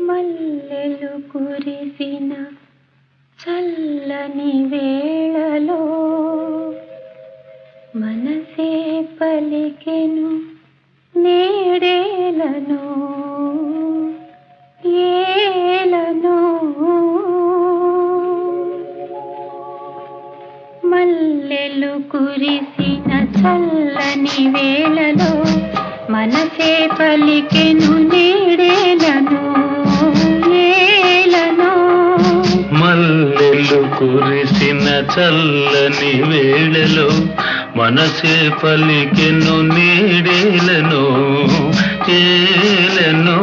మల్లెలు కురిసిన చల్లని వేళలో మనసే పలికెను నేడేలను ఏలను. మల్లెలు కురిసిన చల్లని వేళలో మనసే పలికెను నే మల్లెలు కురిసిన చల్లని వేళలో మనసే పలికెను నీడేలను ఏలను.